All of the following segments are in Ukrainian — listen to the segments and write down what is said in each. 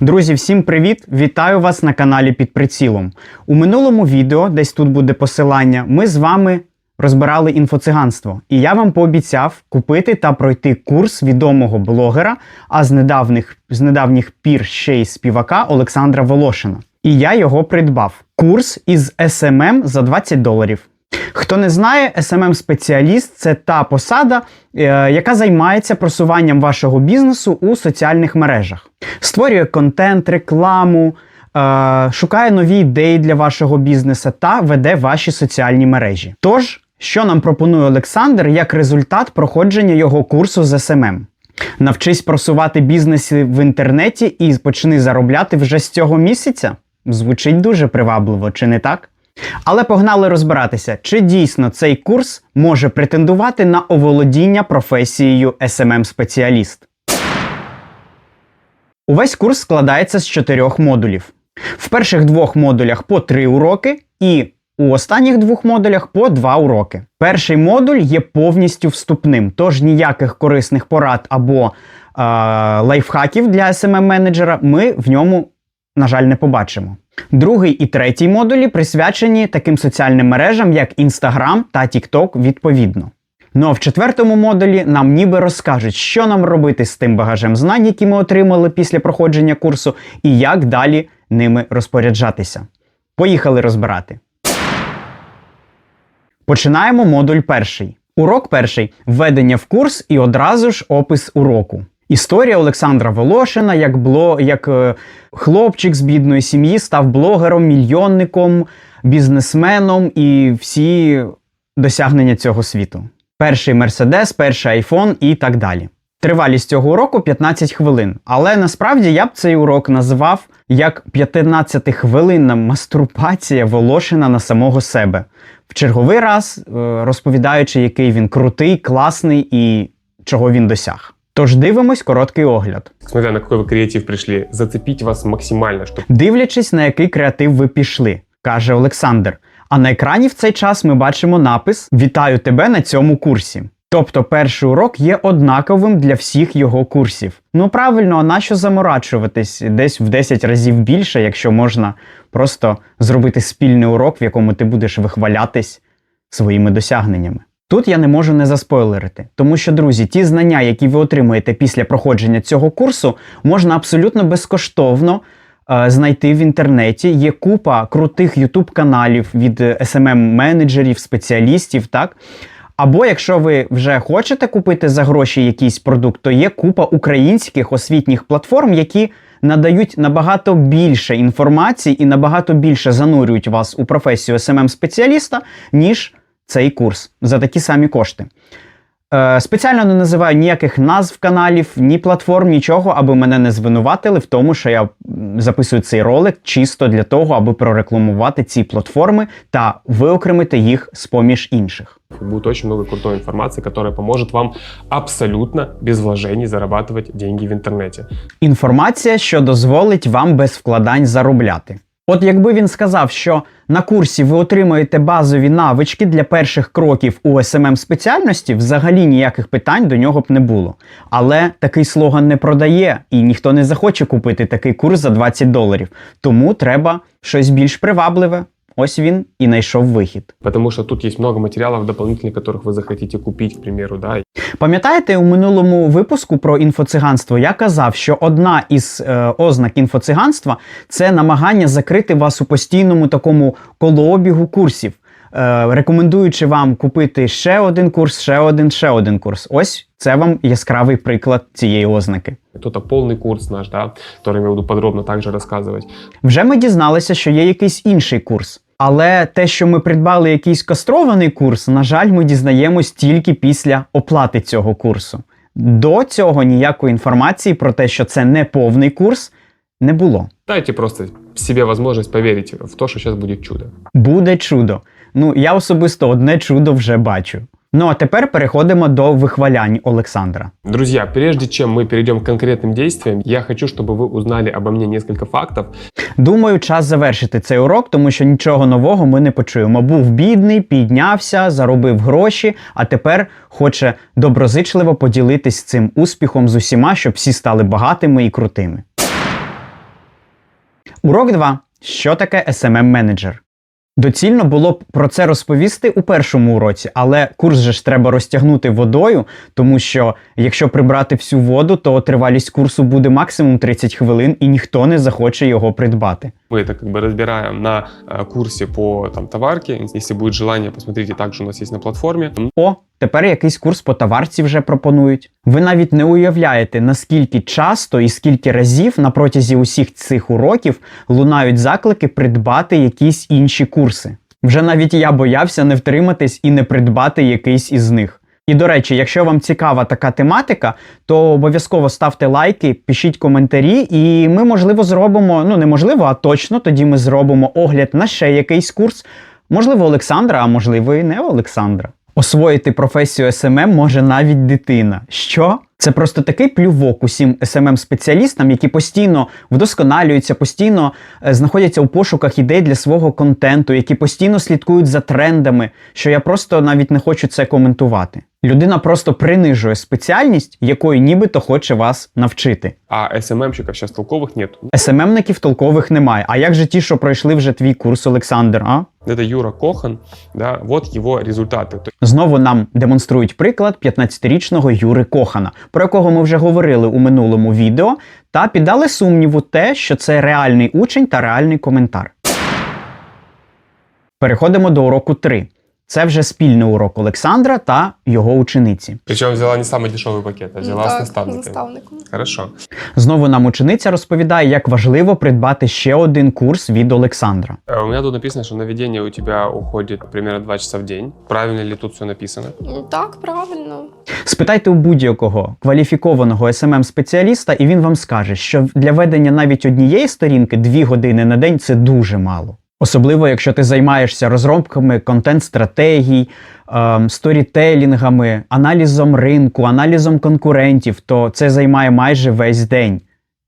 Друзі, всім привіт! Вітаю вас на каналі під прицілом. У минулому відео, десь тут буде посилання, ми з вами розбирали інфоциганство. І я вам пообіцяв купити та пройти курс відомого блогера, а з недавніх, з недавніх пір ще й співака Олександра Волошина. І я його придбав. Курс із SMM за 20 доларів. Хто не знає, smm спеціаліст це та посада, е, яка займається просуванням вашого бізнесу у соціальних мережах. Створює контент, рекламу, е, шукає нові ідеї для вашого бізнесу та веде ваші соціальні мережі. Тож, що нам пропонує Олександр як результат проходження його курсу з SMM? Навчись просувати бізнеси в інтернеті і почни заробляти вже з цього місяця? Звучить дуже привабливо, чи не так? Але погнали розбиратися, чи дійсно цей курс може претендувати на оволодіння професією smm спеціаліст Увесь курс складається з чотирьох модулів. В перших двох модулях по три уроки, і у останніх двох модулях по два уроки. Перший модуль є повністю вступним, тож ніяких корисних порад або е, лайфхаків для smm менеджера ми в ньому, на жаль, не побачимо. Другий і третій модулі присвячені таким соціальним мережам, як Instagram та TikTok відповідно. Ну а в четвертому модулі нам ніби розкажуть, що нам робити з тим багажем знань, які ми отримали після проходження курсу, і як далі ними розпоряджатися. Поїхали розбирати. Починаємо модуль перший. Урок перший введення в курс і одразу ж опис уроку. Історія Олександра Волошина, як бло, як е, хлопчик з бідної сім'ї став блогером, мільйонником, бізнесменом і всі досягнення цього світу. Перший Мерседес, перший айфон і так далі. Тривалість цього уроку 15 хвилин. Але насправді я б цей урок назвав як 15-хвилинна мастурбація Волошина на самого себе. В черговий раз е, розповідаючи, який він крутий, класний і чого він досяг. Тож дивимось короткий огляд. Смотря на какой вы креатив пришли, зацепить вас максимально, чтобы Дивлячись, на який креатив ви пішли, каже Олександр. А на екрані в цей час ми бачимо напис Вітаю тебе на цьому курсі. Тобто перший урок є однаковим для всіх його курсів. Ну правильно, а нащо заморачуватись десь в 10 разів більше, якщо можна просто зробити спільний урок, в якому ти будеш вихвалятись своїми досягненнями. Тут я не можу не заспойлерити, тому що, друзі, ті знання, які ви отримуєте після проходження цього курсу, можна абсолютно безкоштовно е, знайти в інтернеті. Є купа крутих youtube каналів від smm менеджерів спеціалістів, так? Або якщо ви вже хочете купити за гроші якийсь продукт, то є купа українських освітніх платформ, які надають набагато більше інформації і набагато більше занурюють вас у професію smm спеціаліста ніж цей курс за такі самі кошти. Е, спеціально не називаю ніяких назв каналів, ні платформ, нічого, аби мене не звинуватили в тому, що я записую цей ролик чисто для того, аби прорекламувати ці платформи та виокремити їх з поміж інших. будет очень много крутой информации, которая поможет вам абсолютно без вложений зарабатывать деньги в интернете. Інформація, що дозволить вам без вкладань заробляти. От якби він сказав, що на курсі ви отримаєте базові навички для перших кроків у smm спеціальності, взагалі ніяких питань до нього б не було. Але такий слоган не продає, і ніхто не захоче купити такий курс за 20 доларів. Тому треба щось більш привабливе. Ось він і знайшов вихід. Потому что тут есть много материалов дополнительных, которых вы захотите купить, к примеру, да, Пам'ятаєте, у минулому випуску про інфоциганство я казав, що одна із е, ознак інфоциганства це намагання закрити вас у постійному такому колообігу курсів, е, рекомендуючи вам купити ще один курс, ще один, ще один курс. Ось це вам яскравий приклад цієї ознаки. кто-то полный курс наш, да, который я буду подробно также рассказывать. Вже ми дізналися, що є якийсь інший курс. Але те, що ми придбали якийсь кастрований курс, на жаль, ми дізнаємось тільки після оплати цього курсу. До цього ніякої інформації про те, що це не повний курс, не було. Дайте просто себе можливість повірити в те, що зараз буде чудо. Буде чудо. Ну, я особисто одне чудо вже бачу. Ну а тепер переходимо до вихвалянь Олександра. Друзья, прежде чем мы перейдем к конкретным действиям, я хочу, чтобы вы узнали обо мне несколько фактов, Думаю, час завершити цей урок, тому що нічого нового ми не почуємо. Був бідний, піднявся, заробив гроші, а тепер хоче доброзичливо поділитись цим успіхом з усіма, щоб всі стали багатими і крутими. Урок 2. Що таке smm менеджер Доцільно було б про це розповісти у першому уроці, але курс же ж треба розтягнути водою, тому що якщо прибрати всю воду, то тривалість курсу буде максимум 30 хвилин і ніхто не захоче його придбати. Мы это как бы разбираем на э, курсе по там, товарке. Если будет желание, посмотрите, также у нас есть на платформе. О, тепер якийсь курс по товарці вже пропонують. Ви навіть не уявляєте, наскільки часто і скільки разів на протязі усіх цих уроків лунають заклики придбати якісь інші курси. Вже навіть я боявся не втриматись і не придбати якийсь із них. І до речі, якщо вам цікава така тематика, то обов'язково ставте лайки, пишіть коментарі, і ми, можливо, зробимо, ну неможливо, а точно тоді ми зробимо огляд на ще якийсь курс. Можливо, Олександра, а можливо, і не Олександра. Освоїти професію СММ може навіть дитина. Що? Це просто такий плювок усім smm спеціалістам які постійно вдосконалюються, постійно е, знаходяться у пошуках ідей для свого контенту, які постійно слідкують за трендами, що я просто навіть не хочу це коментувати. Людина просто принижує спеціальність, якої нібито хоче вас навчити. А СММщиков сейчас толковых нет. СММників толкових немає. А як же ті, що пройшли вже твій курс, Олександр? А? Это Юра Кохан, да, вот его результаты. То Знову нам демонструють приклад 15-річного Юри Кохана, про якого ми вже говорили у минулому відео, та піддали сумніву те, що це реальний учень та реальний коментар. Переходимо до уроку 3. Це вже спільний урок Олександра та його учениці. Причем взяла не самый дешевый пакет, а взяла с так, наставниками. наставником. Хорошо. Знову нам учениця розповідає, як важливо придбати ще один курс від Олександра. Э, У меня тут написано, что на ведение у тебя уходит примерно 2 часа в день. Правильно ли тут все написано? Ну, Так, правильно. Спитайте у будь-якого кваліфікованого smm спеціаліста і він вам скаже, що для ведення навіть однієї сторінки 2 години на день це дуже мало. Особливо, якщо ти займаєшся розробками контент-стратегій, ем, сторітелінгами, аналізом ринку, аналізом конкурентів, то це займає майже весь день.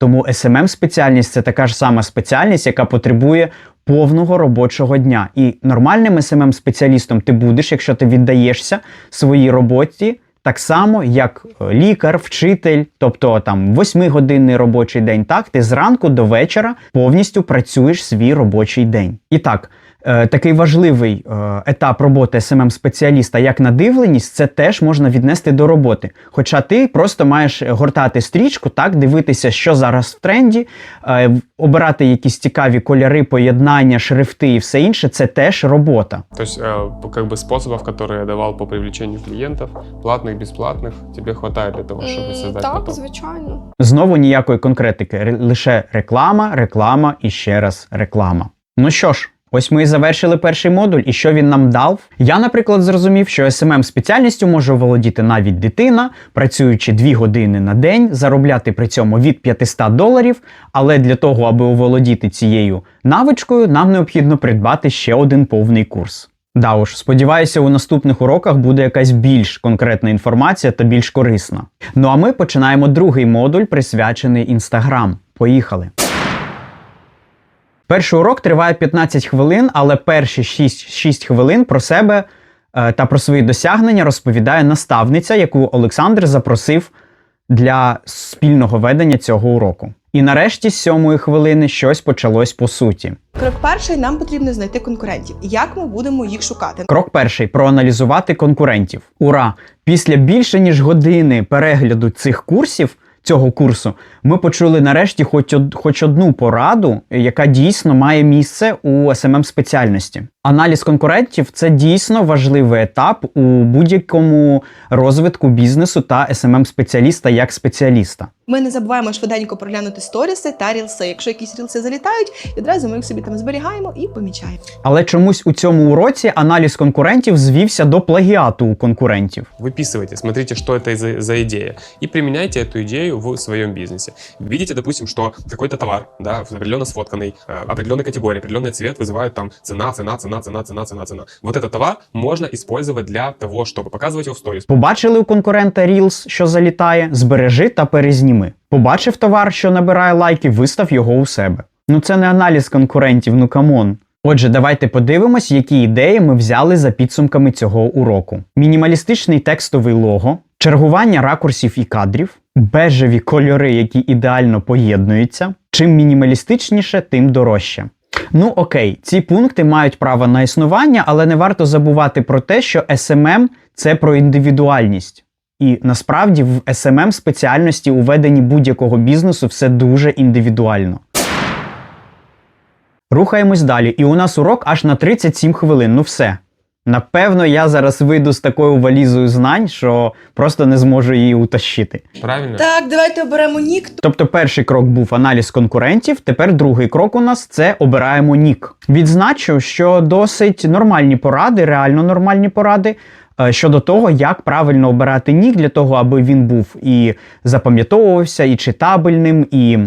Тому smm спеціальність це така ж сама спеціальність, яка потребує повного робочого дня. І нормальним smm спеціалістом ти будеш, якщо ти віддаєшся своїй роботі так само, як е, лікар, вчитель, тобто там восьмигодинний робочий день. Так, ти зранку до вечора повністю працюєш свій робочий день. І так. е, Такий важливий е, етап роботи smm спеціаліста, як надивленість, це теж можна віднести до роботи. Хоча ти просто маєш гортати стрічку, так дивитися, що зараз в тренді, е, обирати якісь цікаві кольори, поєднання, шрифти і все інше, це теж робота. То есть, э, по- как бы способов, которые я давал по привлечению клиентов, платных, бесплатных, тебе хватает для того, чтобы М, создать Так, поток. звичайно. Знову ніякої конкретики, ре- лише реклама, реклама і ще раз реклама. Ну що ж. Ось ми і завершили перший модуль, і що він нам дав. Я, наприклад, зрозумів, що smm спеціальністю може володіти навіть дитина, працюючи 2 години на день, заробляти при цьому від 500 доларів. Але для того, аби оволодіти цією навичкою, нам необхідно придбати ще один повний курс. Да уж, сподіваюся, у наступних уроках буде якась більш конкретна інформація та більш корисна. Ну а ми починаємо другий модуль, присвячений Instagram. Поїхали. Перший урок триває 15 хвилин, але перші 6, 6 хвилин про себе е, та про свої досягнення розповідає наставниця, яку Олександр запросив для спільного ведення цього уроку. І нарешті з сьомої хвилини щось почалось по суті. Крок перший нам потрібно знайти конкурентів. Як ми будемо їх шукати? Крок перший проаналізувати конкурентів. Ура! Після більше ніж години перегляду цих курсів. Цього курсу ми почули нарешті хоч, од, хоч одну пораду, яка дійсно має місце у smm спеціальності. Аналіз конкурентів це дійсно важливий етап у будь-якому розвитку бізнесу та smm спеціаліста як спеціаліста. Ми не забуваємо швиденько проглянути сторіси та рілси. Якщо якісь рілси залітають, відразу ми їх собі там зберігаємо і помічаємо. Але чомусь у цьому уроці аналіз конкурентів звівся до плагіату у конкурентів. Выписывайте, смотрите, что это за, за идея, и применяйте эту идею в своем бизнесе. Видите, допустим, что какой-то товар, да, определенно сфотканный, э, определенной категории, определенный цвет вызывает там цена, цена, цена, цена, цена, цена, цена. Вот этот товар можно использовать для того, чтобы показывать его в сторис. Побачили у конкурента Reels, що залітає, збережи та перезніми. Побачив товар, що набирає лайки, вистав його у себе. Ну це не аналіз конкурентів, ну камон. Отже, давайте подивимось, які ідеї ми взяли за підсумками цього уроку. Мінімалістичний текстовий лого, Чергування ракурсів і кадрів, бежеві кольори, які ідеально поєднуються. Чим мінімалістичніше, тим дорожче. Ну окей, ці пункти мають право на існування, але не варто забувати про те, що SMM – це про індивідуальність. І насправді в SMM спеціальності у веденні будь-якого бізнесу все дуже індивідуально. Рухаємось далі, і у нас урок аж на 37 хвилин. Ну все. Напевно, я зараз вийду з такою валізою знань, що просто не зможу її утащити. Правильно? Так, давайте оберемо нік. Тобто, перший крок був аналіз конкурентів. Тепер другий крок у нас це обираємо нік. Відзначу, що досить нормальні поради, реально нормальні поради. Е, Щодо того, як правильно обирати нік для того, аби він був і запам'ятовувався, і читабельним, і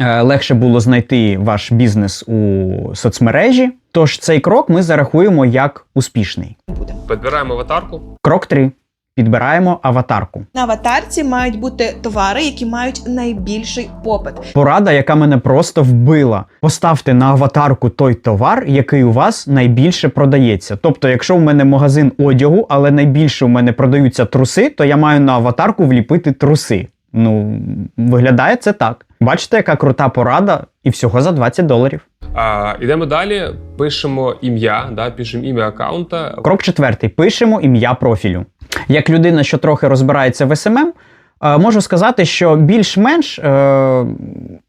е, легше було знайти ваш бізнес у соцмережі. Тож цей крок ми зарахуємо як успішний. Подбираем аватарку. Крок 3. Підбираємо аватарку. На аватарці мають бути товари, які мають найбільший попит. Порада, яка мене просто вбила. Поставте на аватарку той товар, який у вас найбільше продається. Тобто, якщо в мене магазин одягу, але найбільше у мене продаються труси, то я маю на аватарку вліпити труси. Ну, виглядає це так. Бачите, яка крута порада, і всього за 20 доларів. А, ідемо далі, пишемо ім'я, да, пишемо ім'я аккаунта. Крок четвертий. Пишемо ім'я профілю. Як людина, що трохи розбирається в СММ, можу сказати, що більш-менш е,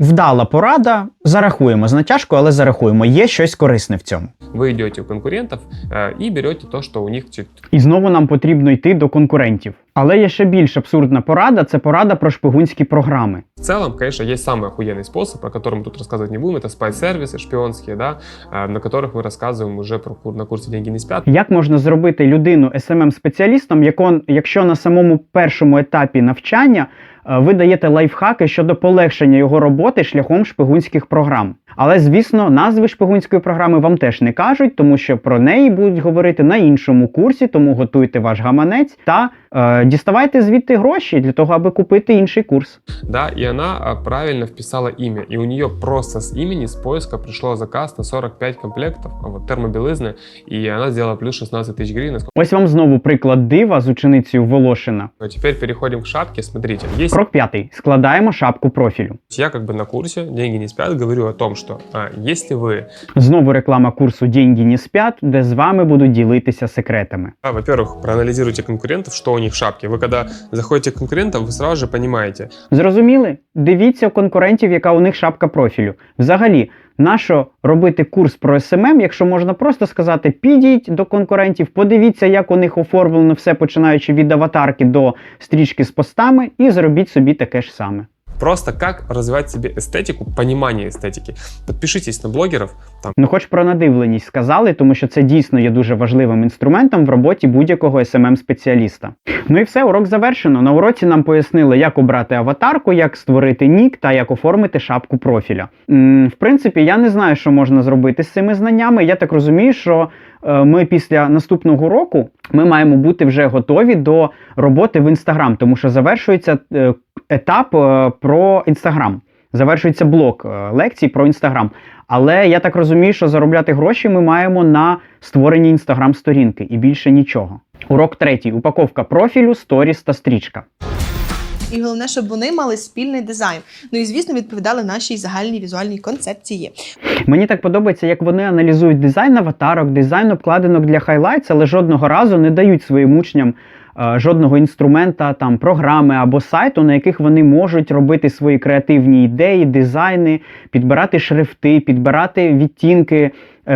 вдала порада. Зарахуємо з натяжкою, але зарахуємо. Є щось корисне в цьому. Вы идете у конкурентов э, и берете то, что у них чуть І знову нам потрібно йти до конкурентів. Але є ще більш абсурдна порада це порада про шпигунські програми. В целом, конечно, есть самый охуенный способ, о котором мы тут рассказывать не будем. Это спай-сервисы шпионские, да, э, на которых мы рассказываем уже про, кур- на курсе «Деньги не спят». Як можна зробити людину smm спеціалістом яко- якщо на самому першому етапі навчання е, ви даєте лайфхаки щодо полегшення його роботи шляхом шпигунських програм? Але звісно, назви шпигунської програми вам теж не кажуть, тому що про неї будуть говорити на іншому курсі, тому готуйте ваш гаманець та е, діставайте звідти гроші для того, аби купити інший курс. Да, и она э, правильно вписала имя. И у нее просто с имени, с поиска пришло заказ на 45 комплектов а вот, термобелизны, и она сделала плюс 16 тысяч гривен. Ось вам знову приклад дива з ученицею Волошина. А теперь переходим к шапке. Смотрите, есть Крок п'ятий. Складаємо шапку профілю. я как бы на курсе «Деньги не спят» говорю о том, что а, если вы Знову реклама курсу «Деньги не спят», де з вами будуть ділитися секретами. А, Во-первых, проанализируйте конкурентов, что у них в шапке. Вы когда заходите к конкурентам, вы сразу же понимаете, Зрозуміли? Дивіться у конкурентів, яка у них шапка профілю. Взагалі, нащо робити курс про СММ, якщо можна просто сказати, підіть до конкурентів, подивіться, як у них оформлено все, починаючи від аватарки до стрічки з постами, і зробіть собі таке ж саме. просто как развивать себе эстетику, понимание эстетики. Подпишитесь на блогеров, там Ну, хоч про надивленість сказали, тому що це дійсно є дуже важливим інструментом в роботі будь-якого smm спеціаліста Ну і все, урок завершено. На уроці нам пояснили, як обрати аватарку, як створити нік та як оформити шапку профіля. М, в принципі, я не знаю, що можна зробити з цими знаннями. Я так розумію, що е, ми після наступного року ми маємо бути вже готові до роботи в інстаграм, тому що завершується е, етап е, про інстаграм. Завершується блок е, лекцій про інстаграм. Але я так розумію, що заробляти гроші ми маємо на створенні інстаграм-сторінки і більше нічого. Урок третій: упаковка профілю, сторіс та стрічка. І головне, щоб вони мали спільний дизайн. Ну і звісно, відповідали нашій загальній візуальній концепції. Мені так подобається, як вони аналізують дизайн аватарок, дизайн обкладинок для Highlights, але жодного разу не дають своїм учням жодного інструмента, там програми або сайту, на яких вони можуть робити свої креативні ідеї, дизайни, підбирати шрифти, підбирати відтінки, е,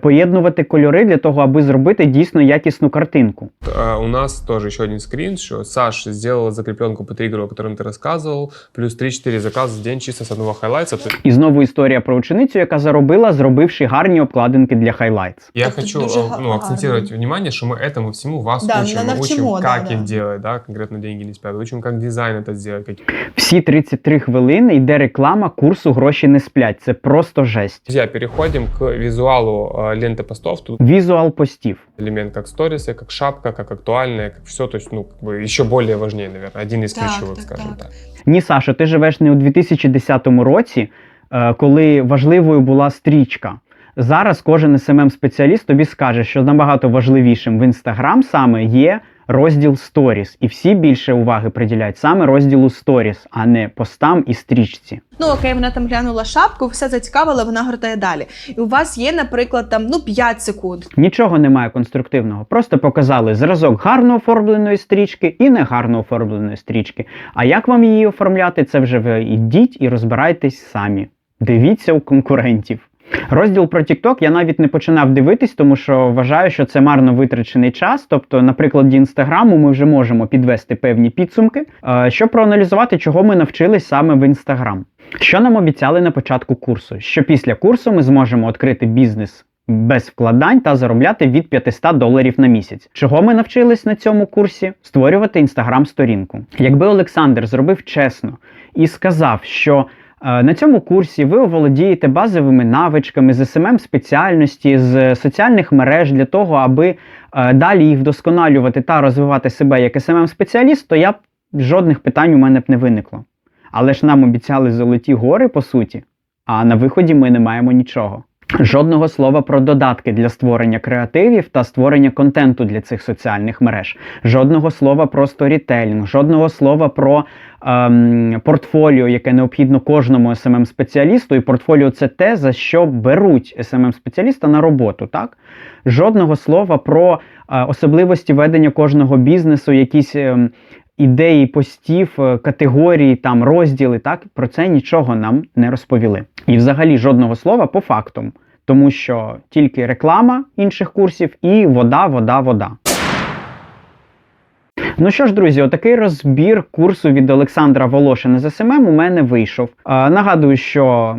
поєднувати кольори для того, аби зробити дійсно якісну картинку. э, у нас тоже еще один скрин, что Саша сделала закрепленку по триггеру, о котором ты рассказывал, плюс 3-4 заказа в день чисто с одного хайлайта. То есть І знову історія про ученицю, яка заробила, зробивши гарні обкладинки для Highlights. Я Это хочу дуже э, ну, гарно. акцентировать внимание, что мы этому всему вас Да, учим. на- Мы навчимо, учим, да, как да. их делать, да, конкретно деньги не спят. Учим, как дизайн это сделать. Как... Всі 33 хвилини йде реклама курсу Гроші не сплять. Це просто жесть. Друзья, переходим к визуалу э, ленты постов. Тут Візуал постів. элемент как сторисы, как шапка, как актуальная, как все, то есть, ну, как бы еще более важнее, наверное, один из Так, ключевых, так, скажем так. так. Ні, Сашо, ти живеш не у 2010 році, е, коли важливою була стрічка. Зараз кожен smm спеціаліст тобі скаже, що набагато важливішим в інстаграм саме є розділ Stories. І всі більше уваги приділяють саме розділу Stories, а не постам і стрічці. Ну окей, вона там глянула шапку, все зацікавило, вона гортає далі. І у вас є, наприклад, там ну 5 секунд. Нічого немає конструктивного. Просто показали зразок гарно оформленої стрічки і негарно оформленої стрічки. А як вам її оформляти, це вже ви ідіть і розбирайтесь самі. Дивіться у конкурентів. Розділ про TikTok я навіть не починав дивитись, тому що вважаю, що це марно витрачений час. Тобто, на прикладі інстаграму ми вже можемо підвести певні підсумки, е, щоб проаналізувати, чого ми навчились саме в інстаграм. Що нам обіцяли на початку курсу? Що після курсу ми зможемо відкрити бізнес без вкладань та заробляти від 500 доларів на місяць. Чого ми навчились на цьому курсі? Створювати інстаграм-сторінку. Якби Олександр зробив чесно і сказав, що на цьому курсі ви оволодієте базовими навичками з СММ спеціальності, з соціальних мереж для того, аби е, далі їх вдосконалювати та розвивати себе як СММ спеціаліст, то я б жодних питань у мене б не виникло. Але ж нам обіцяли золоті гори, по суті, а на виході ми не маємо нічого. Жодного слова про додатки для створення креативів та створення контенту для цих соціальних мереж. Жодного слова про сторітелінг, жодного слова про ем, портфоліо, яке необхідно кожному smm спеціалісту І портфоліо це те, за що беруть smm спеціаліста на роботу. Так? Жодного слова про е, особливості ведення кожного бізнесу, якісь. ем, ідеї постів, е, категорії, там розділи, так про це нічого нам не розповіли. І взагалі жодного слова по фактам, тому що тільки реклама інших курсів і вода, вода, вода. Ну що ж, друзі, отакий розбір курсу від Олександра Волошина з СММ у мене вийшов. Е, нагадую, що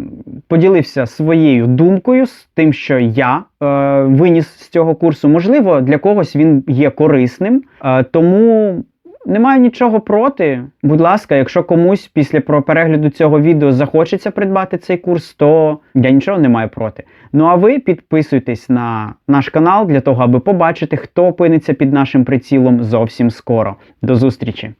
поділився своєю думкою з тим, що я е, виніс з цього курсу. Можливо, для когось він є корисним, е, тому немає нічого проти. Будь ласка, якщо комусь після перегляду цього відео захочеться придбати цей курс, то я нічого не маю проти. Ну а ви підписуйтесь на наш канал для того, аби побачити, хто опиниться під нашим прицілом зовсім скоро. До зустрічі!